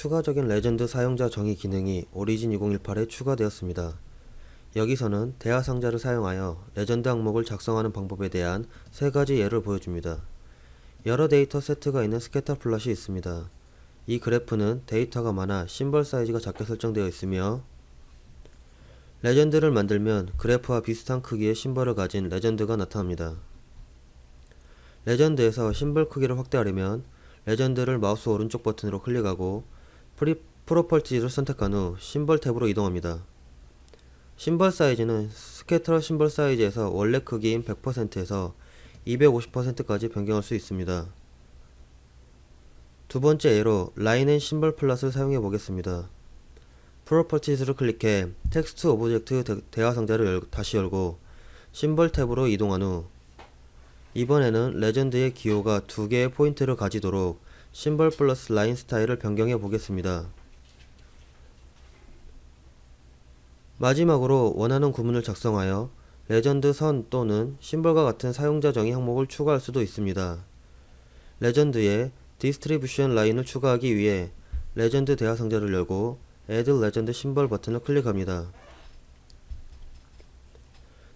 추가적인 레전드 사용자 정의 기능이 오리진 2018에 추가되었습니다. 여기서는 대화 상자를 사용하여 레전드 항목을 작성하는 방법에 대한 세 가지 예를 보여줍니다. 여러 데이터 세트가 있는 스캐터 플롯이 있습니다. 이 그래프는 데이터가 많아 심벌 사이즈가 작게 설정되어 있으며 레전드를 만들면 그래프와 비슷한 크기의 심벌을 가진 레전드가 나타납니다. 레전드에서 심벌 크기를 확대하려면 레전드를 마우스 오른쪽 버튼으로 클릭하고 프리, 프로퍼티를 선택한 후 심벌 탭으로 이동합니다. 심벌 사이즈는 스캐터 심벌 사이즈에서 원래 크기인 100%에서 250%까지 변경할 수 있습니다. 두 번째 예로 라인 앤 심벌 플러스를 사용해 보겠습니다. 프로퍼티스를 클릭해 텍스트 오브젝트 대- 대화 상자를 열- 다시 열고 심벌 탭으로 이동한 후 이번에는 레전드의 기호가 두 개의 포인트를 가지도록 심벌 플러스 라인 스타일을 변경해 보겠습니다. 마지막으로 원하는 구문을 작성하여 레전드 선 또는 심벌과 같은 사용자 정의 항목을 추가할 수도 있습니다. 레전드에 디스트리뷰션 라인을 추가하기 위해 레전드 대화 상자를 열고 Add 레전드 심벌 버튼을 클릭합니다.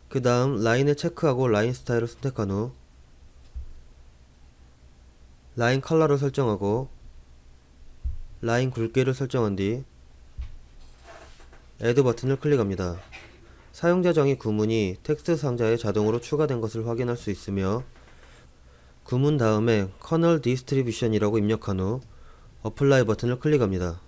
그 다음 라인을 체크하고 라인 스타일을 선택한 후 라인 컬러를 설정하고 라인 굵기를 설정한 뒤 Add 버튼을 클릭합니다. 사용자 정의 구문이 텍스트 상자에 자동으로 추가된 것을 확인할 수 있으며 구문 다음에 커널 디스트리뷰션이라고 입력한 후 어플라이 버튼을 클릭합니다.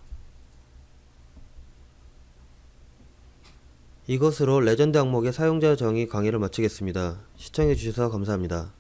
이것으로 레전드 항목의 사용자 정의 강의를 마치겠습니다. 시청해주셔서 감사합니다.